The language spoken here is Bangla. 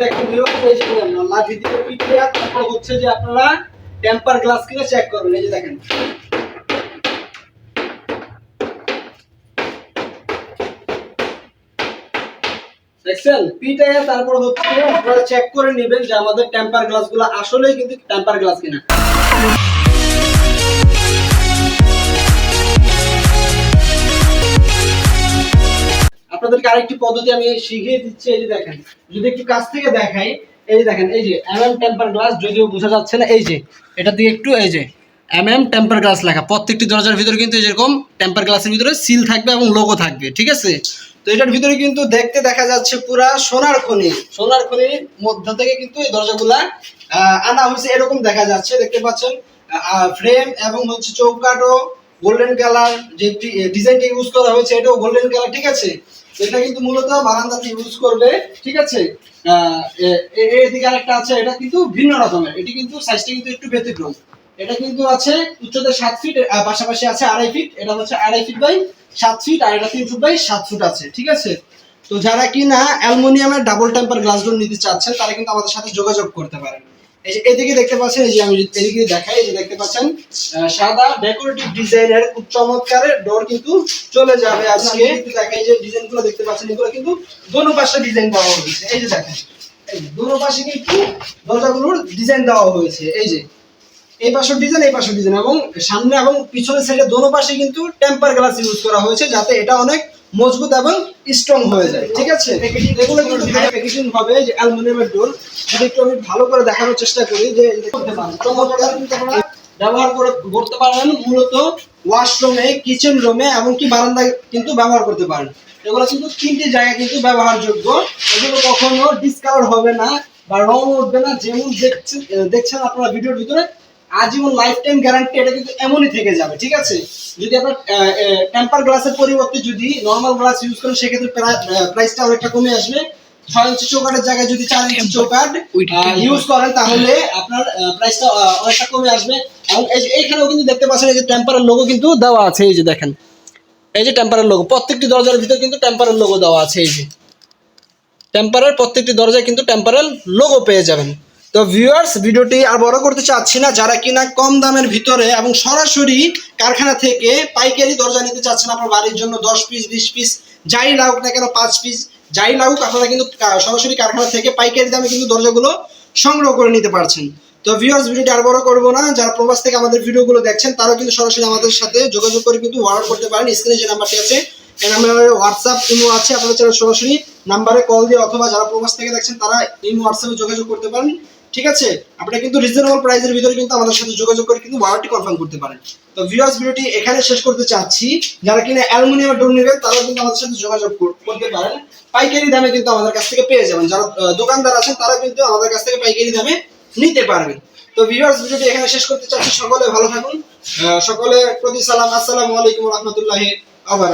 দেখেন লাঠি তারপর হচ্ছে যে আপনারা টেম্পার গ্লাস কিনে চেক করবেন, এই যে দেখেন। তারপর হচ্ছে আপনারা চেক করে নেবেন যে আমাদের টেম্পার গ্লাসগুলো আসলেই কিন্তু টেম্পার গ্লাস কিনা। আরেকটি পদ্ধতি আমি শিখিয়ে দিচ্ছি, এই যে দেখেন। যদি একটু কাছ থেকে দেখাই, এই যে দেখেন, এই যে এমএম টেম্পার গ্লাস যদিও বোঝা যাচ্ছে না, এই যে, এটা দিয়ে একটু, এই যে এম এম টেম্পার গ্লাস লেখা। প্রত্যেকটি দরজার ভিতরে কিন্তু যেরকম টেম্পার গ্লাসের ভিতরে সিল থাকবে এবং লোগো থাকবে, ঠিক আছে? তো এটার ভিতরে কিন্তু দেখতে দেখা যাচ্ছে পুরা সোনার খনি, সোনার খনির মধ্য থেকে কিন্তু এই দরজাগুলা আনা হয়েছে, এরকম দেখা যাচ্ছে, দেখতে পাচ্ছেন? ফ্রেম এবং হচ্ছে চৌকাটও গোল্ডেন কালার যে ডিজাইনটি ইউজ করা হয়েছে, এটাও গোল্ডেন কালার ঠিক আছে? এটা কিন্তু মূলত বারান্দাতে ইউজ করবে, ঠিক আছে? এদিকে আরেকটা আছে, এটা কিন্তু ভিন্ন রকমের, এটি কিন্তু সাইজটা কিন্তু একটু ব্যতিক্রম। এটা কিন্তু আছে উচ্চতা সাত ফিট পাশাপাশি আছে আড়াই ফিট এটা হচ্ছে আড়াই ফিট বাই সাত ফিট আর এটা তিন ফুট বাই সাত ফুট আছে, ঠিক আছে? তো যারা কিনা অ্যালুমিনিয়ামের ডাবল টেম্পার গ্লাসগুলো নিতে চাচ্ছেন, তারা কিন্তু আমাদের সাথে যোগাযোগ করতে পারেন। এদিকে দেখতে পাচ্ছেন এই যে আমি যদি এদিকে দেখাই এই যে দেখতে পাচ্ছেন সাদা ডেকোরেটিভ ডিজাইনের খুব চমৎকারের ডোর কিন্তু চলে যাবে আজকে। একটু দেখাই যে ডিজাইনগুলো দেখতে পাচ্ছেন এগুলো কিন্তু দোনো পাশে ডিজাইন দেওয়া হয়েছে এই যে দেখেন দোনো পাশে কিন্তু দরজাগুলোর ডিজাইন দেওয়া হয়েছে। এই যে এই পাশের ডিজাইন এই পাশের ডিজাইন এবং সামনে এবং পিছনের সাইডে দোনো পাশে কিন্তু টেম্পার গ্লাস ইউজ করা হয়েছে যাতে এটা অনেক মজবুত এবং স্ট্রং হয়ে যায় ঠিক আছে? এগুলো কিন্তু প্যাকেজিং হবে যে অ্যালুমিনিয়ামের ডোর যদি একটু আমি ভালো করে দেখানোর চেষ্টা করি যে ব্যবহার করে করতে পারেন মূলত ওয়াশরুমে কিচেন রুমে এমনকি বারান্দায় কিন্তু ব্যবহার করতে পারেন। এগুলো কিন্তু তিনটি জায়গায় কিন্তু ব্যবহারযোগ্য। এগুলো কখনো ডিসকালার হবে না বা রং উঠবে না। যেমন দেখছেন দেখছেন আপনারা ভিডিওর ভিতরে আজীবন লাইফ টাইম গ্যারান্টি এটা কিন্তু এমনই থেকে যাবে ঠিক আছে? যদি আপনার টেম্পার গ্লাসের পরিবর্তে যদি নর্মাল গ্লাস ইউজ করেন সেক্ষেত্রে প্রাইসটা অনেকটা কমে আসবে। ছয় ইঞ্চি চৌকাটের জায়গায় যদি চার ইঞ্চি চৌকাট ইউজ করেন তাহলে আপনার প্রাইসটা অনেকটা কমে আসবে। এবং এই যে এইখানেও কিন্তু দেখতে পাচ্ছেন এই যে টেম্পারের লোগো কিন্তু দেওয়া আছে এই যে দেখেন। এই যে টেম্পারের লোগো প্রত্যেকটি দরজার ভিতরে কিন্তু টেম্পারের লোগো দেওয়া আছে এই যে। টেম্পারের প্রত্যেকটি দরজায় কিন্তু টেম্পারেল লোগো পেয়ে যাবেন। তো ভিউয়ার্স ভিডিওটি আর বড় করতে চাচ্ছি না, যারা কিনা কম দামের ভিতরে এবং সরাসরি কারখানা থেকে পাইকারি দরজা নিতে চাচ্ছেন আপনার বাড়ির জন্য, দশ পিস বিশ পিস যাই লাগুক না কেন পাঁচ পিস যাই লাগুক, আপনারা কিন্তু সরাসরি কারখানা থেকে পাইকারি দামে কিন্তু দরজাগুলো সংগ্রহ করে নিতে পারছেন। তো ভিউয়ার্স ভিডিওটি আর বড় করব না, যারা প্রবাস থেকে আমাদের ভিডিওগুলো দেখছেন, তারাও কিন্তু সরাসরি আমাদের সাথে যোগাযোগ করে কিন্তু অর্ডার করতে পারেন। স্ক্রিনে যে নাম্বারটি আছে, এই নাম্বারে হোয়াটসঅ্যাপ ইমো আছে, আপনারা সরাসরি নাম্বারে কল দিয়ে অথবা যারা প্রবাস থেকে দেখছেন, তারা ইমো হোয়াটসঅ্যাপে যোগাযোগ করতে পারেন। ঠিক আছে? আপনারা কিন্তু রিজনেবল প্রাইসের ভিতরে কিন্তু আমাদের সাথে যোগাযোগ করে কিন্তু অর্ডারটি কনফার্ম করতে পারেন। তো ভিউয়ার্স ভিডিওটি এখানে শেষ করতে চাচ্ছি। যারা কিনা অ্যালুমিনিয়ামের ডোর নেবেন তারাও কিন্তু আমাদের সাথে যোগাযোগ করতে পারেন। পাইকারি দামে কিন্তু আমাদের কাছ থেকে পেয়ে যাবেন। যারা দোকানদার আছেন তারা কিন্তু আমাদের কাছ থেকে পাইকারি দামে নিতে পারবেন। তো ভিউয়ার্স ভিডিওটি এখানে শেষ করতে চাচ্ছি। সকলে ভালো থাকুন। আহ, সকলের প্রতি সালাম। আসসালামু আলাইকুম রহমতুল্লাহি আবার